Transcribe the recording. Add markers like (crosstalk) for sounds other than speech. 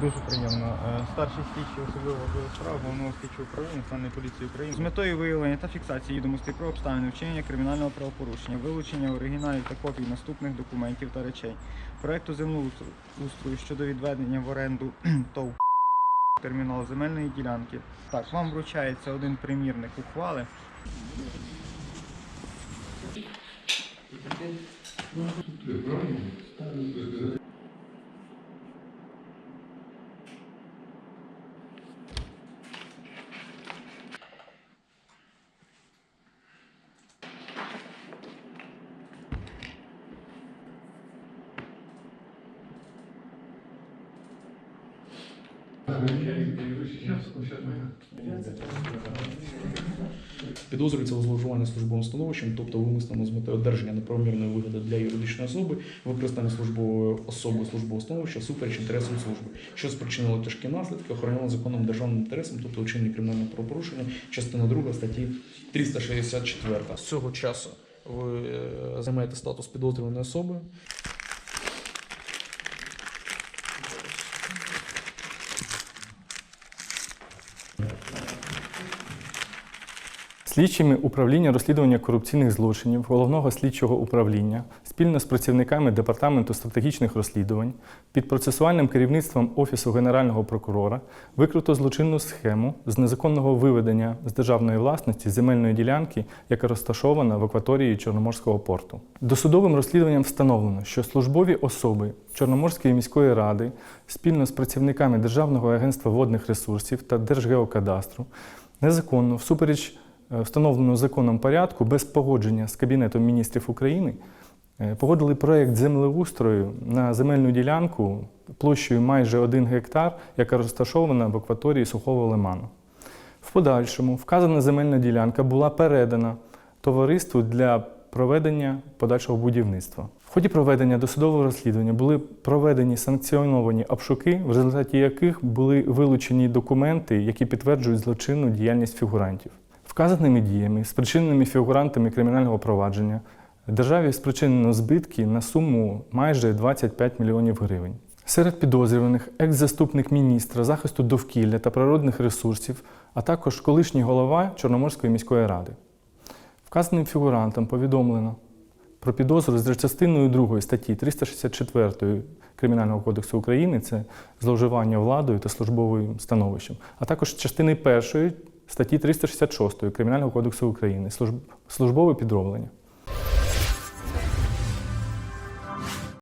Дуже приємно. Е, Старший слідчий особливо справ головного слідчого управління Національної поліції України з метою виявлення та фіксації відомостей про обставини вчинення кримінального правопорушення, вилучення оригіналів та копій наступних документів та речей, проекту землеустрою щодо відведення в оренду (clears throat) ТОВ термінал земельної ділянки. Так, вам вручається один примірник ухвали. Підозрюється у зловживанні службовим становищем, тобто вимисному з метою одержання неправомірної вигоди для юридичної особи, використання службової особи службового становища всупереч інтересам служби, що спричинило тяжкі наслідки, охороняло законним державним інтересом, тобто вчинення кримінального правопорушення, частина 2 статті 364. З цього часу ви е, займаєте статус підозрюваної особи. Слідчими управління розслідування корупційних злочинів головного слідчого управління спільно з працівниками департаменту стратегічних розслідувань під процесуальним керівництвом Офісу Генерального прокурора викрито злочинну схему з незаконного виведення з державної власності земельної ділянки, яка розташована в акваторії Чорноморського порту. Досудовим розслідуванням встановлено, що службові особи Чорноморської міської ради спільно з працівниками Державного агентства водних ресурсів та Держгеокадастру незаконно всупереч е, встановленого законом порядку без погодження з Кабінетом міністрів України е, погодили проєкт землеустрою на земельну ділянку площею майже 1 гектар, яка розташована в акваторії Сухого лиману. В подальшому вказана земельна ділянка була передана товариству для проведення подальшого будівництва. В ході проведення досудового розслідування були проведені санкціоновані обшуки, в результаті яких були вилучені документи, які підтверджують злочинну діяльність фігурантів. Вказаними діями, спричиненими фігурантами кримінального провадження, державі спричинено збитки на суму майже 25 мільйонів гривень. Серед підозрюваних екс-заступник міністра захисту довкілля та природних ресурсів, а також колишній голова Чорноморської міської ради. Вказаним фігурантам повідомлено про підозру за частиною 2 статті 364 Кримінального кодексу України це зловживання владою та службовим становищем, а також частини 1 статті 366 Кримінального кодексу України служб- службове підроблення.